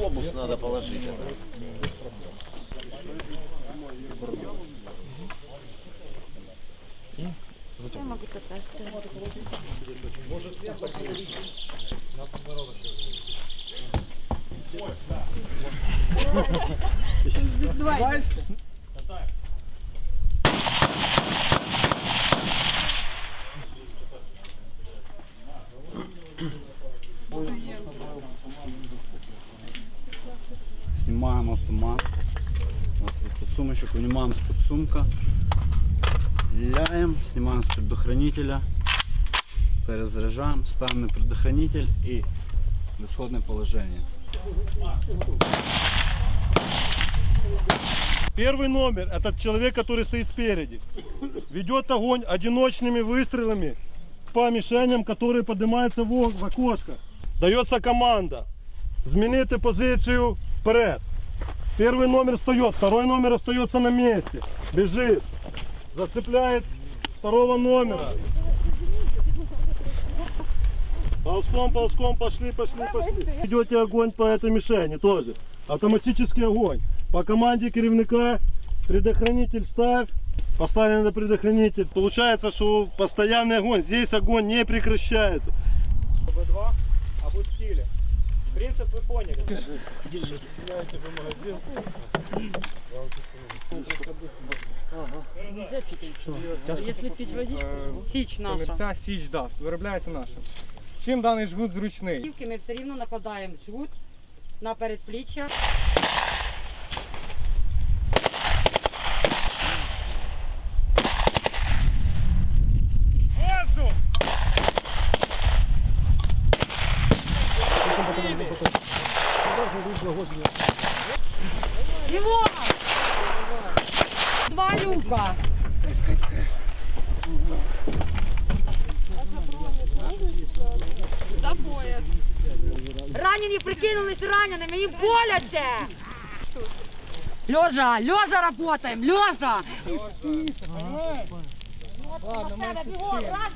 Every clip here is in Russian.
автобус надо положить. Это. Я могу кататься. Знімаємо автомат. У нас тут подсумочок, виймаємо з подсумка. Ляємо, знімаємо з предохранителя. Перезаряджаємо, ставимо на предохранитель і в исходне положення. Первый номер – это человек, который стоит спереди. Ведет огонь одиночными выстрелами по мишеням, которые поднимаются в о- в окошко. Дается команда. Змінити позицію вперед. Первый номер встает, второй номер остается на месте. Бежит. Зацепляет второго номера. Ползком, ползком, пошли, пошли, пошли. Идете огонь по этой мишени тоже. Автоматический огонь. По команде керівника предохранитель ставь. Поставили на предохранитель. Получается, что постоянный огонь. Здесь огонь не прекращается. Б2 опустили. Принцип вы поняли. Если пить водичку, січ наша. Ця січ да, виробляється наша. Чим даний жгут зручний? Ми все рівно накладаємо жгут на передпліччя. Іван! Два люка. За пояс. Ранені прикинулись раненими, їм боляче. Лежа, лежа работаем, лежа.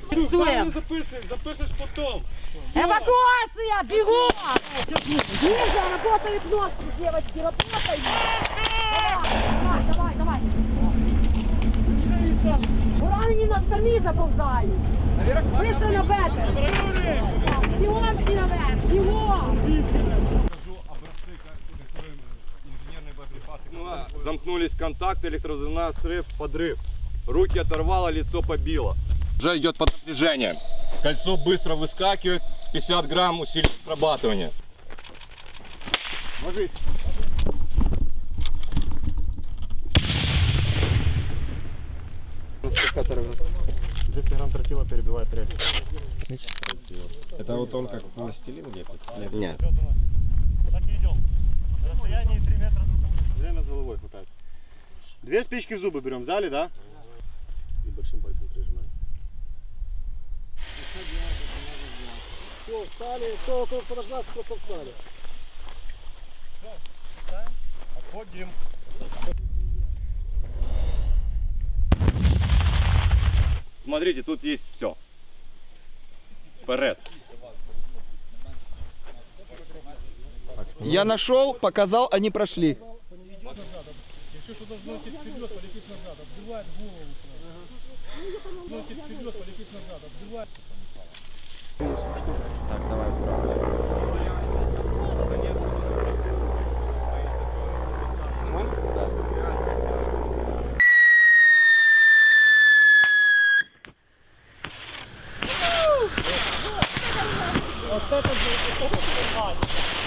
Фіксуємо. записуєш, запишеш потом. Эвакуация, бегом! Ниже, работают ножки, девочки, работай! Давай, давай, давай! Уранені на самі заповзають! Быстро на бетер! Бігом всі наверх, бігом! Замкнулись контакты, электровзрывная срыв, подрыв. Руки оторвало, лицо побило. Уже идет под напряжение. Кольцо быстро выскакивает, 50 грамм усилит срабатывание. Ложись. Это вот он как пластилин лепит? Нет. Так и идем. На расстоянии 3 метра. Время с головой хватает. Две спички в зубы берем, взяли, да? Большим пальцем прижимаем. Все, встали, кто около подождать, кто встали. Отходим. Смотрите, тут есть все. Вперед. Я нашел, показал, они прошли. Все, что должно идти вперед, полетит назад. Отбивает голову идти вперед, полетит назад. Отбивает. Так, давай. Вот это, вот это нормально.